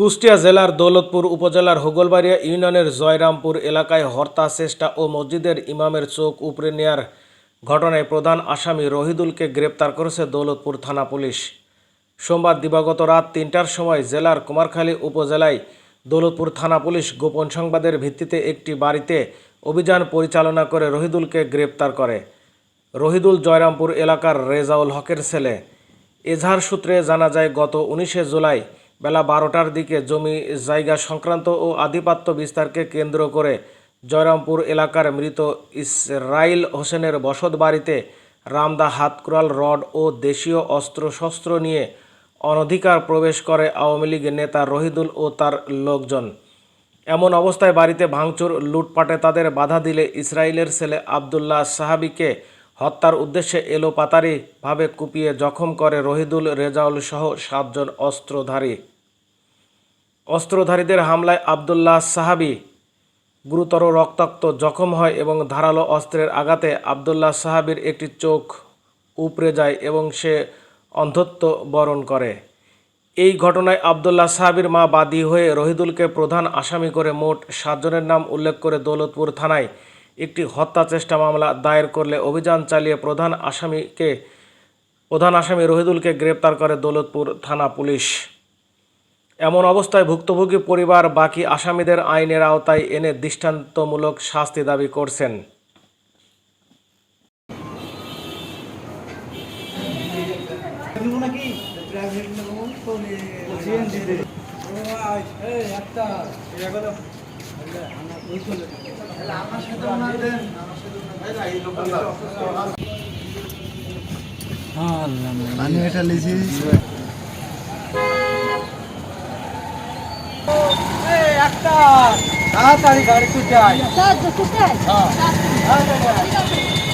কুষ্টিয়া জেলার দৌলতপুর উপজেলার হোগলবাড়িয়া ইউনিয়নের জয়রামপুর এলাকায় হত্যা চেষ্টা ও মসজিদের ইমামের চোখ উপড়ে নেয়ার ঘটনায় প্রধান আসামি রহিদুলকে গ্রেপ্তার করেছে দৌলতপুর থানা পুলিশ। সোমবার দিবাগত রাত তিনটার সময় জেলার কুমারখালী উপজেলায় দৌলতপুর থানা পুলিশ গোপন সংবাদের ভিত্তিতে একটি বাড়িতে অভিযান পরিচালনা করে রহিদুলকে গ্রেপ্তার করে। রহিদুল জয়রামপুর এলাকার রেজাউল হকের ছেলে। এজাহার সূত্রে জানা যায়, গত উনিশে জুলাই বেলা বারোটার দিকে জমি জায়গা সংক্রান্ত ও আধিপত্য বিস্তারকে কেন্দ্র করে জয়রামপুর এলাকার মৃত ইসরাইল হোসেনের বসত বাড়িতে রামদা হাতকুড়াল রড ও দেশীয় অস্ত্রশস্ত্র নিয়ে অনধিকার প্রবেশ করে আওয়ামী লীগ নেতা রহিদুল ও তার লোকজন। এমন অবস্থায় বাড়িতে ভাঙচুর, লুটপাটে তাদের বাধা দিলে ইসরায়েলের ছেলে আবদুল্লাহ সাহাবিকে হত্যার উদ্দেশ্যে এলোপাতারিভাবে কুপিয়ে জখম করে রহিদুল রেজাউল সহ সাতজন অস্ত্রধারী। অস্ত্রধারীদের হামলায় আবদুল্লাহ সাহাবি গুরুতর রক্তাক্ত জখম হয় এবং ধারালো অস্ত্রের আঘাতে আবদুল্লাহ সাহাবির একটি চোখ উপড়ে যায় এবং সে অন্ধত্ব বরণ করে। এই ঘটনায় আবদুল্লাহ সাহাবির মা বাদী হয়ে রহিদুলকে প্রধান আসামি করে মোট সাতজনের নাম উল্লেখ করে দৌলতপুর থানায় একটি হত্যা চেষ্টা মামলা দায়ের করলে অভিযান চালিয়ে প্রধান আসামিকে প্রধান আসামি রহিদুলকে গ্রেপ্তার করে দৌলতপুর থানা পুলিশ। এমন অবস্থায় ভুক্তভোগী পরিবার বাকি আসামিদের আইনের আওতায় এনে দৃষ্টান্তমূলক শাস্তি দাবি করছেন। নেব নাকি প্রাইভেট তাড়াতাড়ি গাড়িতে যাই। tá, tá. হ্যাঁ।